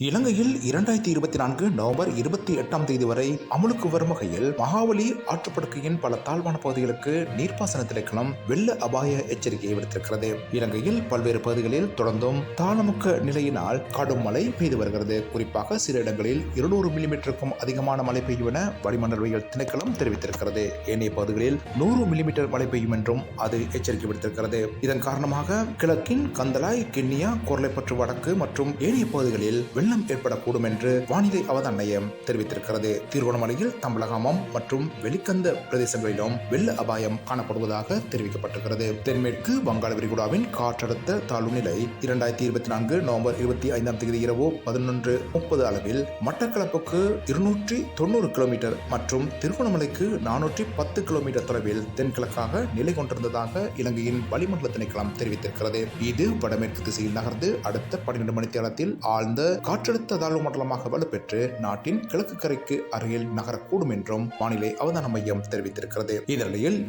இலங்கையில் இரண்டாயிரத்தி இருபத்தி நான்கு நவம்பர் இருபத்தி எட்டாம் தேதி வரை அமலுக்கு வரும் வகையில் மகாவலி ஆற்றுப்படுக்கையின் பல தாழ்வான பகுதிகளுக்கு நீர்ப்பாசன திணைக்களம் வெள்ள அபாய எச்சரிக்கையை விடுத்திருக்கிறது. இலங்கையில் பல்வேறு பகுதிகளில் தொடர்ந்தும் தாளமுக்க நிலையினால் கடும் மழை பெய்து வருகிறது. குறிப்பாக சில இடங்களில் இருநூறு மில்லிமீட்டருக்கும் அதிகமான மழை பெய்யும் என வளிமண்டலவியல் திணைக்களம் தெரிவித்திருக்கிறது. ஏனைய பகுதிகளில் நூறு மில்லிமீட்டர் மழை பெய்யும் என்றும் அது எச்சரிக்கை விடுத்திருக்கிறது. இதன் காரணமாக கிழக்கின் கந்தலாய் கிண்ணியா கொர்லைப்பற்று வடக்கு மற்றும் ஏனைய பகுதிகளில் வெள்ளம் ஏற்படக்கூடும் என்று வானிலை அவதான மையம் தெரிவித்திருக்கிறது. திருவண்ணாமலையில் தம்பலகாமம் மற்றும் வெளிக்கந்த பிரதேசங்களிலும் வெள்ள அபாயம் காணப்படுவதாக தெரிவிக்கப்பட்டிருக்கிறது. தென்மேற்கு வங்காள விரிகுடாவின் காற்றழுத்த தாழ்வு நிலை இரண்டாயிரத்தி இருபத்தி நான்கு நவம்பர் இருபத்தி ஐந்தாம் தேதி இரவு பதினொன்று முப்பது அளவில் மட்டக்களப்புக்கு இருநூற்றி தொண்ணூறு கிலோமீட்டர் மற்றும் திருவண்ணாமலைக்கு நானூற்றி பத்து கிலோமீட்டர் தொலைவில் தென்கிழக்காக நிலை கொண்டிருந்ததாக இலங்கையின் வளிமண்டல திணைக்களம் தெரிவித்திருக்கிறது. இது வடமேற்கு திசையில் நகர்ந்து அடுத்த பன்னிரண்டு மணி தேரத்தில் ஆழ்ந்த காற்றழுத்த தாழ்வு மண்டலமாக வலுப்பெற்று நாட்டின் கிழக்கு கரைக்கு அருகில் நகரக்கூடும் என்றும் வானிலை அவதான மையம் தெரிவித்திருக்கிறது. இந்த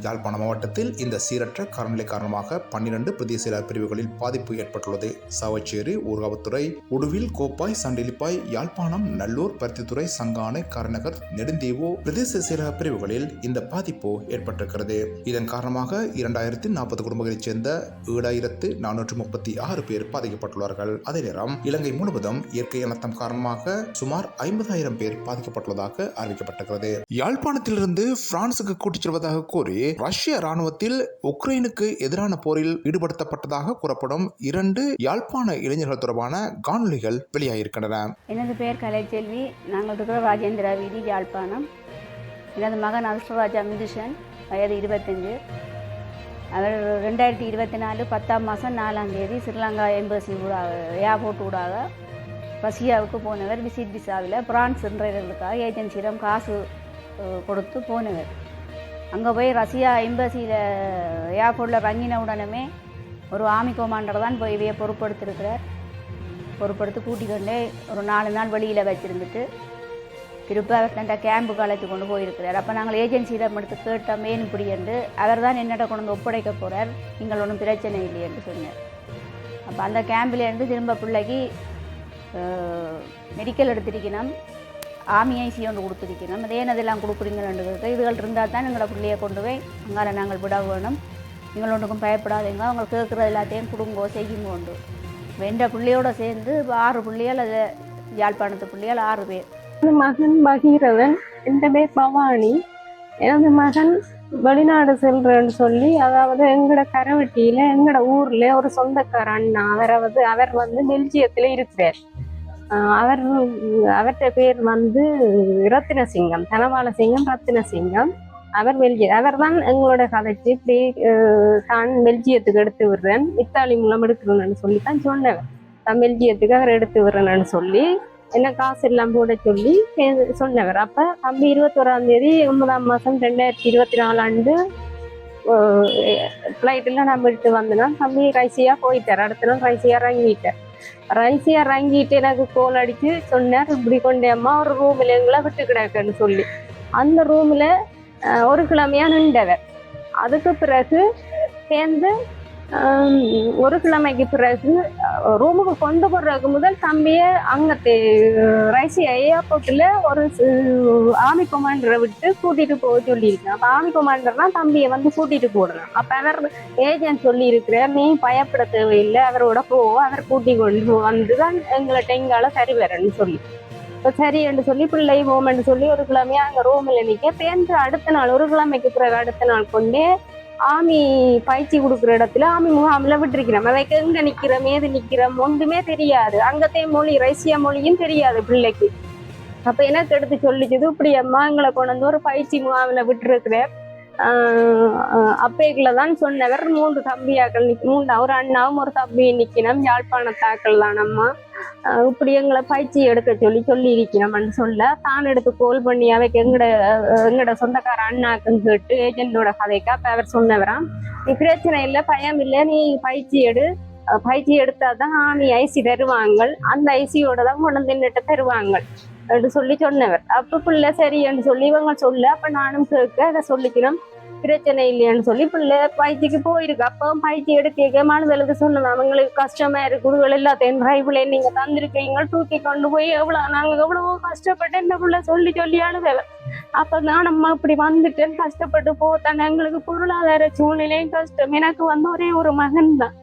யாழ்ப்பாண மாவட்டத்தில் இந்த சீரற்ற காலநிலை காரணமாக பன்னிரண்டு பிரதேச பிரிவுகளில் பாதிப்பு ஏற்பட்டுள்ளது. சாவச்சேரி ஊர்காவத்துறை உடுவில் கோப்பாய் சண்டிலிப்பாய் யாழ்ப்பாணம் நல்லூர் பருத்தித்துறை சங்கானை கரநகர் நெடுந்தீவு பிரதேச செயலக பிரிவுகளில் இந்த பாதிப்பு ஏற்பட்டிருக்கிறது. இதன் காரணமாக இரண்டாயிரத்தி நாற்பது குடும்பங்களைச் சேர்ந்த ஏழாயிரத்து நானூற்று முப்பத்தி ஆறு பேர் பாதிக்கப்பட்டுள்ளார்கள். அதே நேரம் இலங்கை முழுவதும் இயற்கை அனர்த்தம் காரணமாக சுமார் ஐம்பதாயிரம் பேர் பாதிக்கப்பட்டுள்ளதாக அறிவிக்கப்பட்டிருக்கிறது யாழ்ப்பாணத்திலிருந்து பிரான்சுக்கு கூட்டிச் செல்வதாக கூறி ரஷ்ய ராணுவத்தில் உக்ரைனுக்கு எதிரான போரில் ஈடுபடுத்தப்பட்டதாக கூறப்படும் இரண்டு யாழ்ப்பாண இளைஞர்கள் தொடர்பான காணொலிகள் வெளியாகியிருக்கின்றன. எனது பெயர் கலைச்செல்வி நாங்கள் இருக்கிற ராஜேந்திரா வீதி யாழ்ப்பாணம். எனது மகன் அல்ஸ்வராஜா மிதுஷன் வயது இருபத்தஞ்சு. அவர் ரெண்டாயிரத்தி இருபத்தி நாலு பத்தாம் மாதம் நாலாம் தேதி ஸ்ரீலங்கா எம்பசி ஊடாக ஏர்போர்ட் ஊடாக ரஷ்யாவுக்கு போனவர் விசிட் விசாவில் பிரான்ஸ் என்றவர்களுக்காக ஏஜென்சியிடம் காசு கொடுத்து போனவர். அங்கே போய் ரஷ்யா எம்பசியில் ஏர்போர்ட்டில் இறங்கின உடனே ஒரு ஆர்மி கமாண்டர் தான் போய் இவையை பொறுப்படுத்திருக்கிறார் பொறுப்படுத்தி கூட்டிக்கொண்டே ஒரு நாலு நாள் வெளியில் வச்சுருந்துட்டு திருப்பி அவர் கேம்புக்கு அழைத்து கொண்டு போயிருக்கிறார். அப்போ நாங்கள் ஏஜென்சியிடம் எடுத்து கேட்டோம் ஏன் இப்படி? என்று. அவர் தான் என்னிடம் கொண்டு வந்து ஒப்படைக்க போகிறார் நீங்கள் ஒன்றும் பிரச்சனை இல்லை என்று சொன்னார். அப்போ அந்த கேம்பிலேருந்து திரும்ப பிள்ளைக்கு மெடிக்கல் எடுத்திருக்கணும். ஆமி ஐசி ஒன்று கொடுத்துருக்கணும். அதே அதெல்லாம் கொடுக்குறீங்கன்னு கேட்க இதுகள் இருந்தால் தான் எங்களோட பிள்ளையை கொண்டு போய் அங்கால நாங்கள் விட வேணும். நீங்கள் ஒன்றுக்கும் பயப்படாதீங்க. அவங்க கேட்குறது எல்லாத்தையும் கொடுங்கோ செய்யுங்கோண்டு எந்த பிள்ளையோட சேர்ந்து ஆறு பிள்ளையால் அது யாழ்ப்பாணத்து பிள்ளையால் ஆறு பேர். மகன் பகீரவன் இந்த பேர் பவானி. எனது மகன் வெளிநாடு செல்றேன்னு சொல்லி அதாவது எங்களோட கரவட்டியில எங்களோட ஊர்ல ஒரு சொந்தக்கார அண்ணா. அவரை வந்து அவர் வந்து பெல்ஜியத்துல இருக்கிறார். அவர் அவர்கிட்ட பேர் வந்து ரத்தினசிங்கம் தனபாலசிங்கம் ரத்தினசிங்கம். அவர் பெல்ஜிய அவர் தான் எங்களோட கதைச்சு இப்படி தான் பெல்ஜியத்துக்கு எடுத்து விடுறேன். இத்தாலி மூலம் எடுக்கிறேன்னு சொல்லி தான் சொன்னவர். தான் பெல்ஜியத்துக்கு அவர் எடுத்து விடுறேன்னு சொல்லி என்ன காசு எல்லாம் போட சொல்லி சொன்னவர். அப்ப தம்பி இருபத்தோராம் தேதி ஒன்பதாம் மாசம் ரெண்டாயிரத்தி இருபத்தி நாலு ஆண்டு ஃப்ளைட்டில் நம்ம எடுத்து வந்தோன்னா தம்பி ரைசியா போயிட்டார். அடுத்த நாள் ரைசியா இறங்கிட்டார். ரன்சி இறங்கிட்டு எனக்கு கோல் அடிச்சு சொன்னார் இப்படி கொண்டே அம்மா ஒரு ரூமில் எங்களை விட்டு கிடக்குன்னு சொல்லி. அந்த ரூமில் ஒரு கிழமையா நின்றவர். அதுக்கு பிறகு சேர்ந்து ஒரு கிழமைக்கு பிறகு ரூமுக்கு கொண்டு போடுறதுக்கு முதல் தம்பியை அங்கே ரைசி ஏர்போர்ட்டில் ஒரு ஆர்மி கமாண்டரை விட்டு கூட்டிட்டு போக சொல்லியிருக்கேன். அப்போ ஆர்மி கமாண்டர் தம்பியை வந்து கூட்டிட்டு போடணும் அப்போ அவர் ஏஜென்ட் சொல்லியிருக்கிறார் நீ பயப்பட தேவையில்லை அவரோட போ அவர் கூட்டி கொண்டு வந்து தான் எங்களை டெங்கால சரி வரேன்னு சொல்லி. இப்போ சரி என்று சொல்லி பிள்ளை போமென்று சொல்லி ஒரு கிழமையாக அங்கே ரூமில் நிற்க பேருந்து அடுத்த நாள் ஒரு கிழமைக்கு பிறகு அடுத்த நாள் கொண்டே ஆமி பயிற்சி கொடுக்குற இடத்துல ஆமி முகாமில் விட்டுருக்கிறோம். அவைக்கு எங்க நிற்கிறோம் ஏது நிற்கிறோம் ஒன்றுமே தெரியாது. அங்கத்தே மொழி ரஷ்யா மொழியும் தெரியாது பிள்ளைக்கு. அப்போ எனக்கு எடுத்து சொல்லிச்சது இப்படி அம்மா எங்களை கொண்டு வந்து ஒரு பயிற்சி முகாமில் விட்டுருக்குறேன் அப்பேக்குள்ள தான் சொன்னவர் மூன்று தம்பியாக்கள் நிக் மூன்று ஒரு அண்ணாவும் ஒரு தம்பி நிற்கணும் யாழ்ப்பாணத்தாக்கள் தான் அம்மா. இப்படி எங்களை பயிற்சி எடுக்க சொல்லி சொல்லி இருக்கிறோம்னு சொல்ல தான் எடுத்து கோல் பண்ணி அவைக்கு எங்கட அஹ் எங்கட சொந்தக்கார அண்ணாக்குன்னு கேட்டு ஏஜென்டோட கதைக்கு அப்போ அவர் சொன்னவராம் நீ பிரச்சனை இல்லை பயம் இல்லை நீ பயிற்சி எடு. அஹ் பயிற்சி எடுத்தாதான் நீ ஐசி தருவாங்க அந்த ஐசியோட தான் கொண்டு நின்றுட்டு நின்னுட்டு தருவாங்க என்று சொல்லி சொன்னவர். அப்ப பிள்ளை சரின்னு சொல்லி இவங்க சொல்ல அப்ப நானும் கேட்க அதை சொல்லிக்கிறோம். பிரச்சனை இல்லையான்னு சொல்லி பிள்ளை பயிற்சிக்கு போயிருக்கு. அப்போ பயிற்சி எடுக்க மாணவர்களுக்கு சொன்னோம் அவங்களுக்கு கஷ்டமா இருக்கு. குருகள் எல்லாத்தையும் டிரைவ்ல நீங்க தந்திருக்கீங்க. தூக்கி கொண்டு போய் எவ்வளோ நாங்கள் எவ்வளவோ கஷ்டப்பட்டு இந்த பிள்ளை சொல்லி சொல்லி அழுதவ. அப்போ நான் நம்ம இப்படி வந்துட்டேன். கஷ்டப்பட்டு போத்தானே எங்களுக்கு பொருளாதார சூழ்நிலையும் கஷ்டம். எனக்கு வந்து ஒரே ஒரு மகன் தான்